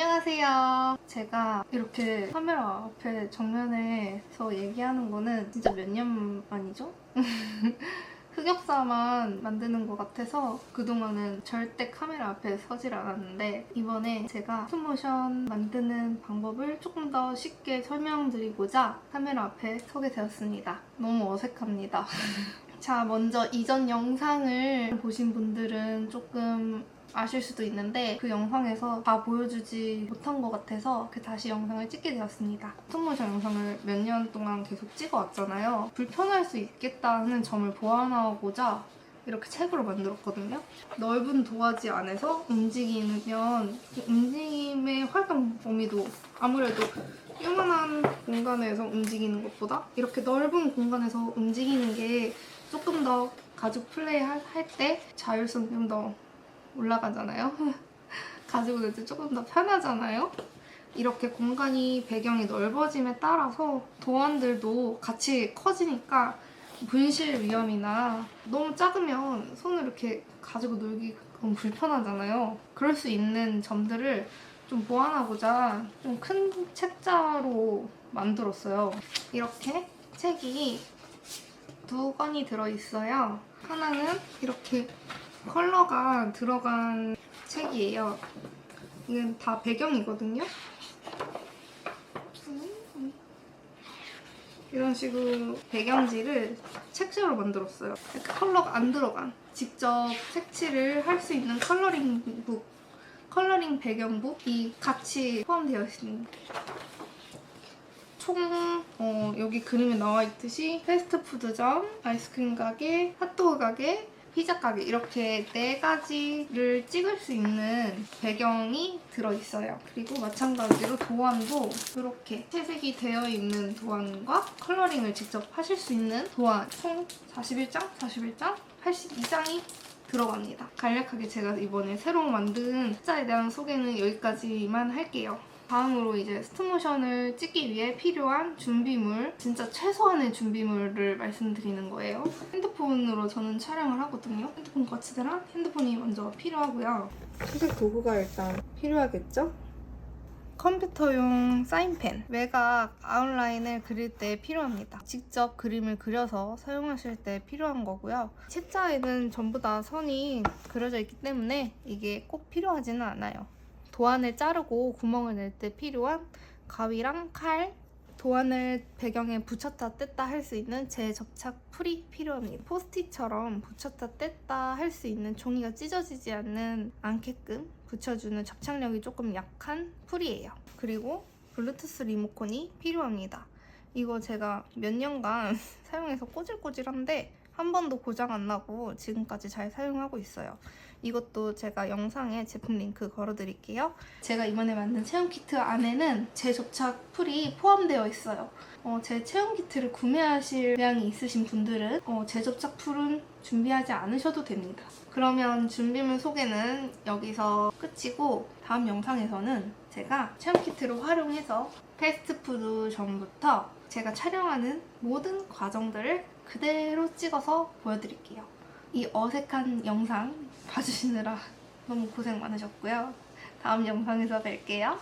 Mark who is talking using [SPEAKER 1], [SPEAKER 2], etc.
[SPEAKER 1] 안녕하세요. 제가 이렇게 카메라 앞에 정면에서 얘기하는 거는 진짜 몇 년 만이죠? 흑역사만 만드는 것 같아서 그동안은 절대 카메라 앞에 서질 않았는데 이번에 제가 스모션 만드는 방법을 조금 더 쉽게 설명드리고자 카메라 앞에 서게 되었습니다. 너무 어색합니다. 자, 먼저 이전 영상을 보신 분들은 조금 아실 수도 있는데 그 영상에서 다 보여주지 못한 것 같아서 그 다시 영상을 찍게 되었습니다. 스모션 영상을 몇 년 동안 계속 찍어왔잖아요. 불편할 수 있겠다 하는 점을 보완하고자 이렇게 책으로 만들었거든요. 넓은 도화지 안에서 움직이면 움직임의 활동 범위도 아무래도 요만한 공간에서 움직이는 것보다 이렇게 넓은 공간에서 움직이는 게 조금 더 가족 플레이 할 때 자율성이 좀더 올라가잖아요. 가지고 놀 때 조금 더 편하잖아요. 이렇게 공간이 배경이 넓어짐에 따라서 도안들도 같이 커지니까 분실 위험이나 너무 작으면 손을 이렇게 가지고 놀기 너무 불편하잖아요. 그럴 수 있는 점들을 좀 보완하고자 좀 큰 책자로 만들었어요. 이렇게 책이 두 권이 들어있어요. 하나는 이렇게 컬러가 들어간 책이에요. 이건 다 배경이거든요. 이런 식으로 배경지를 책자로 만들었어요. 이렇게 컬러가 안 들어간 직접 색칠을 할 수 있는 컬러링 북, 컬러링 배경북이 같이 포함되어 있습니다. 총 어, 여기 그림에 나와 있듯이 패스트푸드점, 아이스크림 가게, 핫도그 가게, 피자 가게 이렇게 네 가지를 찍을 수 있는 배경이 들어있어요. 그리고 마찬가지로 도안도 이렇게 채색이 되어 있는 도안과 컬러링을 직접 하실 수 있는 도안 총 41장, 41장, 82장이 들어갑니다. 간략하게 제가 이번에 새로 만든 숫자에 대한 소개는 여기까지만 할게요. 다음으로 이제 스톱모션을 찍기 위해 필요한 준비물, 진짜 최소한의 준비물을 말씀드리는 거예요. 핸드폰으로 저는 촬영을 하거든요. 핸드폰 거치대랑 핸드폰이 먼저 필요하고요. 수색 도구가 일단 필요하겠죠? 컴퓨터용 사인펜, 외곽 아웃라인을 그릴 때 필요합니다. 직접 그림을 그려서 사용하실 때 필요한 거고요. 책자에는 전부 다 선이 그려져 있기 때문에 이게 꼭 필요하지는 않아요. 도안을 자르고 구멍을 낼 때 필요한 가위랑 칼, 도안을 배경에 붙였다 뗐다 할 수 있는 재접착 풀이 필요합니다. 포스트잇처럼 붙였다 뗐다 할 수 있는 종이가 찢어지지 않는 않게끔 붙여주는 접착력이 조금 약한 풀이에요. 그리고 블루투스 리모컨이 필요합니다. 이거 제가 몇 년간 사용해서 꼬질꼬질한데 한 번도 고장 안 나고 지금까지 잘 사용하고 있어요. 이것도 제가 영상에 제품 링크 걸어드릴게요. 제가 이번에 만든 체험 키트 안에는 재접착 풀이 포함되어 있어요. 어, 제 체험 키트를 구매하실 의향이 있으신 분들은 어, 재접착 풀은 준비하지 않으셔도 됩니다. 그러면 준비물 소개는 여기서 끝이고 다음 영상에서는 제가 체험 키트를 활용해서 패스트푸드 전부터 제가 촬영하는 모든 과정들을 그대로 찍어서 보여드릴게요. 이 어색한 영상 봐주시느라 너무 고생 많으셨고요. 다음 영상에서 뵐게요.